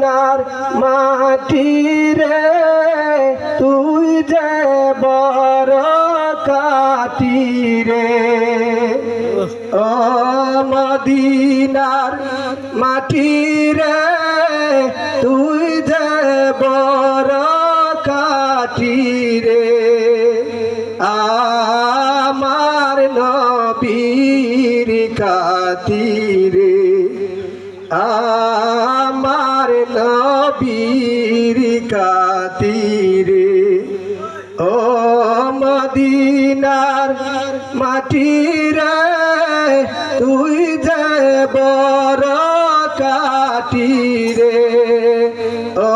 মদিনার মাটি রে, তুই যে বড় কাটি রে। ও মদিনার মাটি রে, তুই যে বড় কাটি রে। আমার নবীর কাতি রে। আমার নবীর কাতিরে। ও মদিনার মাটিরে তুই যে বড় কাটিরে ও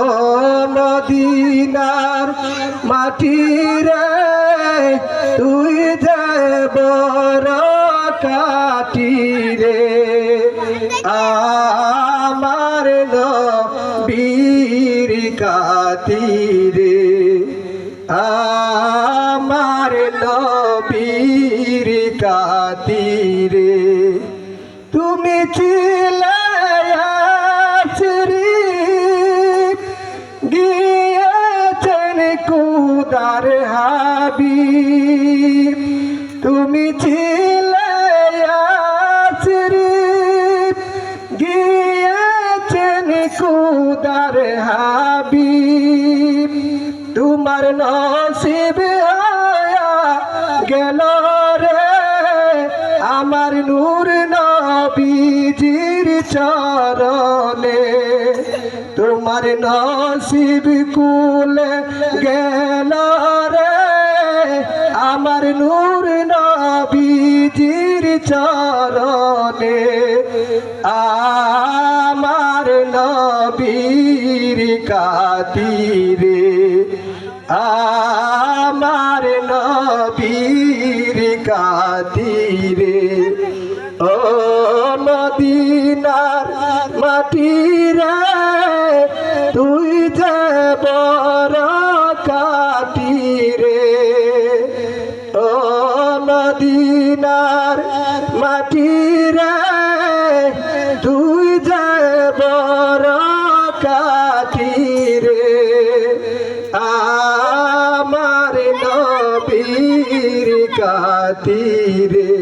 মদিনার মাটিরে তুই যে বড় কাটিরে আমার নবীর কাতিরে তুমি ছিলে গিয়েছেন কুদার হাবি তুমি ছিলে গিয়েছেন কুদার হাবি নসিব আয়া গেল রে। আমার নূর নবীজির চরণে তোমার নসিব কুলে গেল রে। আমার নূর নবীজির চরণে আমার নবীর কাতিরে আমার নবীর কাতিরে ও মদিনার মাটিরে তুই যে বড় কাটিরে ও মদিনার মাটিরে কাতিরে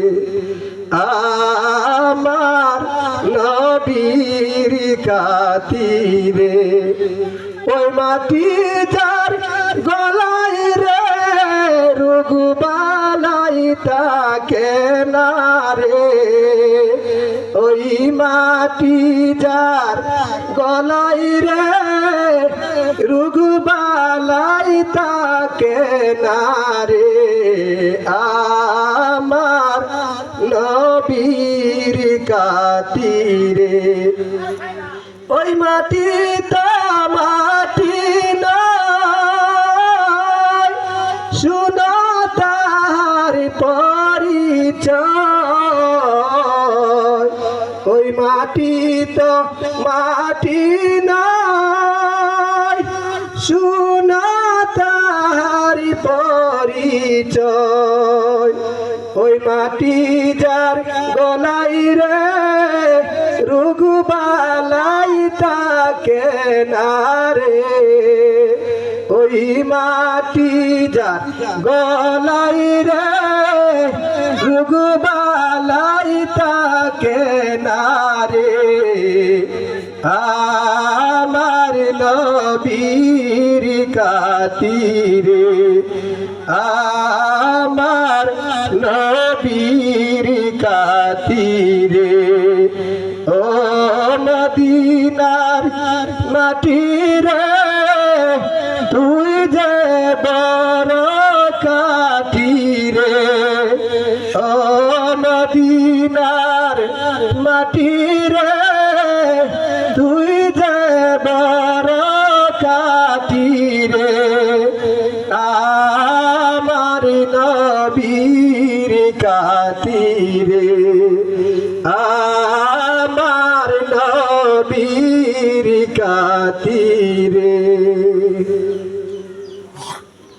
আমার নবীর কাতিরে ওই মাটি যার গলাই রে, রুগুবালাই তাকে না রে। ওই মাটি যার গলাই রে রুগুবালাই তাকে না রে আমার নবীর কাতিরে। ওই মাটি তো মাটি মাটি তো মাটি নয় মাটি যার গলাই রে রুগুবালাই তাকে না রে। ওই মাটি যার গলাই রে রুগুবালাই তাকে না রে। আমার নবীর কাতিরে আমার নবীর কাতিরে। ও মদিনার মাটিরে তুই যে বড় কাতিরে। ও মদিনার মাটিরে আমার নবীর কাতিরে